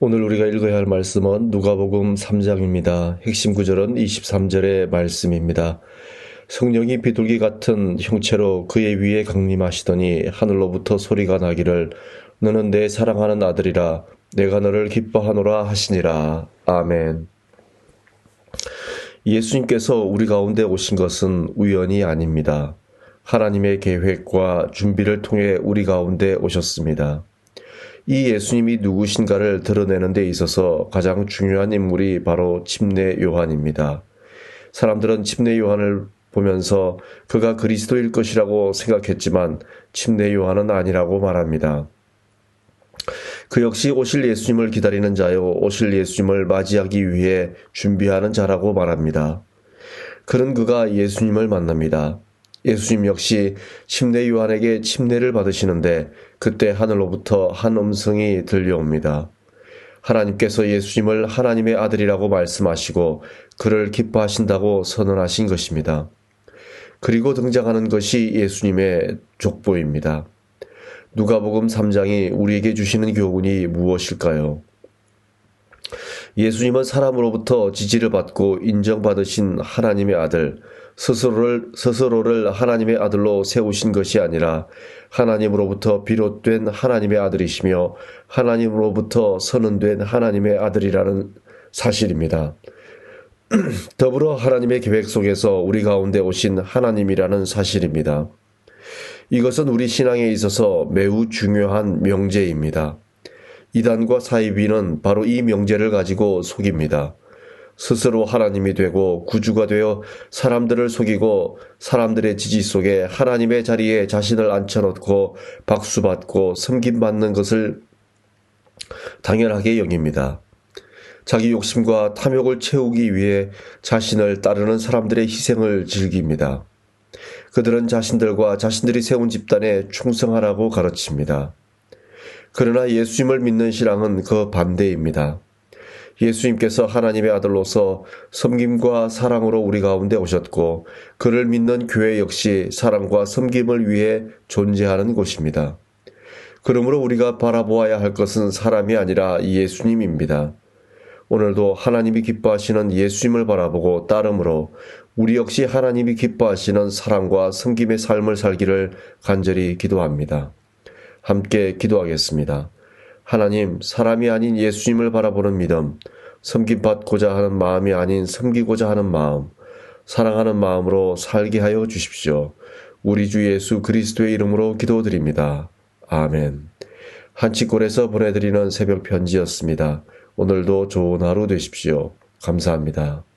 오늘 우리가 읽어야 할 말씀은 누가복음 3장입니다. 핵심 구절은 23절의 말씀입니다. 성령이 비둘기 같은 형체로 그의 위에 강림하시더니 하늘로부터 소리가 나기를 너는 내 사랑하는 아들이라 내가 너를 기뻐하노라 하시니라. 아멘. 예수님께서 우리 가운데 오신 것은 우연이 아닙니다. 하나님의 계획과 준비를 통해 우리 가운데 오셨습니다. 이 예수님이 누구신가를 드러내는 데 있어서 가장 중요한 인물이 바로 침례 요한입니다. 사람들은 침례 요한을 보면서 그가 그리스도일 것이라고 생각했지만 침례 요한은 아니라고 말합니다. 그 역시 오실 예수님을 기다리는 자요, 오실 예수님을 맞이하기 위해 준비하는 자라고 말합니다. 그는 그가 예수님을 만납니다. 예수님 역시 침례 요한에게 침례를 받으시는데 그때 하늘로부터 한 음성이 들려옵니다. 하나님께서 예수님을 하나님의 아들이라고 말씀하시고 그를 기뻐하신다고 선언하신 것입니다. 그리고 등장하는 것이 예수님의 족보입니다. 누가복음 3장이 우리에게 주시는 교훈이 무엇일까요? 예수님은 사람으로부터 지지를 받고 인정받으신 하나님의 아들, 스스로를, 스스로를 하나님의 아들로 세우신 것이 아니라 하나님으로부터 비롯된 하나님의 아들이시며 하나님으로부터 선언된 하나님의 아들이라는 사실입니다. 더불어 하나님의 계획 속에서 우리 가운데 오신 하나님이라는 사실입니다. 이것은 우리 신앙에 있어서 매우 중요한 명제입니다. 이단과 사이비는 바로 이 명제를 가지고 속입니다. 스스로 하나님이 되고 구주가 되어 사람들을 속이고 사람들의 지지 속에 하나님의 자리에 자신을 앉혀놓고 박수받고 섬김받는 것을 당연하게 여깁니다. 자기 욕심과 탐욕을 채우기 위해 자신을 따르는 사람들의 희생을 즐깁니다. 그들은 자신들과 자신들이 세운 집단에 충성하라고 가르칩니다. 그러나 예수님을 믿는 신앙은 그 반대입니다. 예수님께서 하나님의 아들로서 섬김과 사랑으로 우리 가운데 오셨고 그를 믿는 교회 역시 사랑과 섬김을 위해 존재하는 곳입니다. 그러므로 우리가 바라보아야 할 것은 사람이 아니라 예수님입니다. 오늘도 하나님이 기뻐하시는 예수님을 바라보고 따름으로 우리 역시 하나님이 기뻐하시는 사랑과 섬김의 삶을 살기를 간절히 기도합니다. 함께 기도하겠습니다. 하나님, 사람이 아닌 예수님을 바라보는 믿음, 섬김받고자 하는 마음이 아닌 섬기고자 하는 마음, 사랑하는 마음으로 살게 하여 주십시오. 우리 주 예수 그리스도의 이름으로 기도드립니다. 아멘. 한치골에서 보내드리는 새벽 편지였습니다. 오늘도 좋은 하루 되십시오. 감사합니다.